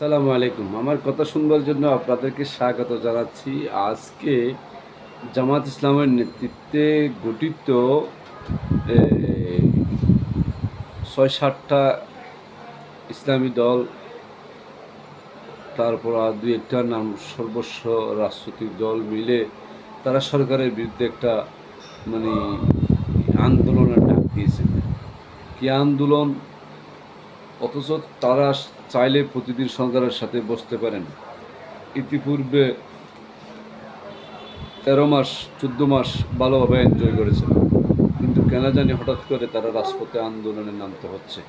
সালামু আলাইকুম। আমার কথা শুনবার জন্য আপনাদেরকে স্বাগত জানাচ্ছি। আজকে জামাত ইসলামের নেতৃত্বে গঠিত ছয় সাতটা ইসলামী দল, তারপর আর দুই একটা নাম সর্বস্ব রাজনৈতিক দল মিলে তারা সরকারের বিরুদ্ধে একটা মানে আন্দোলনের ডাক দিয়েছে। কি আন্দোলন? অথচ তারা চাইলে প্রতিদিন সরকারের সাথে বসতে পারেন। ইতিপূর্বে তেরো মাস, চোদ্দ মাস ভালোভাবে এনজয় করেছিল কিন্তু কেন জানি হঠাৎ করে তারা রাজপথে আন্দোলনে নামতে হচ্ছে।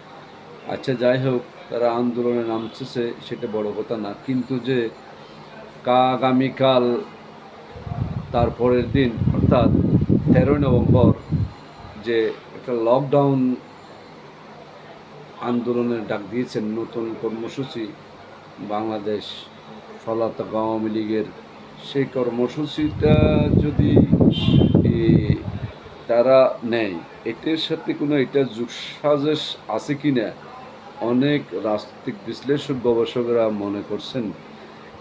আচ্ছা যাই হোক, তারা আন্দোলনে নামছে সেটা বড় কথা না। কিন্তু যে আগামীকাল তারপরের দিন, অর্থাৎ তেরোই নভেম্বর, যে একটা লকডাউন আন্দোলনের ডাক দিয়েছেন নতুন কর্মসূচি বাংলাদেশ ফলাতক আওয়ামী লীগের। সেই কর্মসূচিটা যদি তারা নেয়, এটার সাথে কোনো এটা যুগসাজেশ আছে কি না? অনেক রাজনৈতিক বিশ্লেষক গবেষকরা মনে করছেন,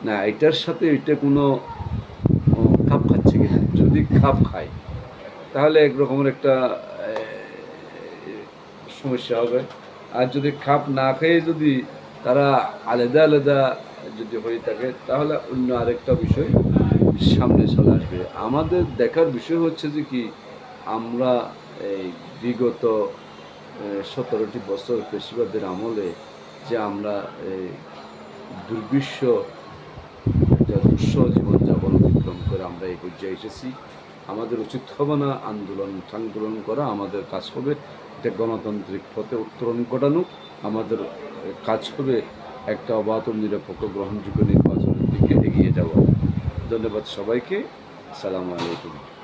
না, এটার সাথে এটা কোনো খাপ খাচ্ছে কিনা যদি খাপ খায়, তাহলে এক রকমের একটা সমস্যা হবে। আর যদি খাপ না খেয়ে যদি তারা আলাদা আলাদা যদি হয়ে থাকে, তাহলে অন্য আরেকটা বিষয় সামনে চলে আসবে। আমাদের দেখার বিষয় হচ্ছে যে কি, আমরা এই বিগত সতেরোটি বছর পেশিবাদের আমলে যে আমরা এই দুর্বিশ্ব দুঃসহ জীবনযাপন অতিক্রম করে আমরা এই পর্যায়ে এসেছি। আমাদের উচিত হবে না আন্দোলন আন্দোলন করা, আমাদের কাজ হবে এটা গণতান্ত্রিক পথে উত্তরণ ঘটানো, আমাদের কাজ হবে একটা অবাধ নিরপেক্ষ গ্রহণযোগ্য নির্বাচনের দিকে এগিয়ে যাওয়া। ধন্যবাদ সবাইকে। সালাম আলাইকুম।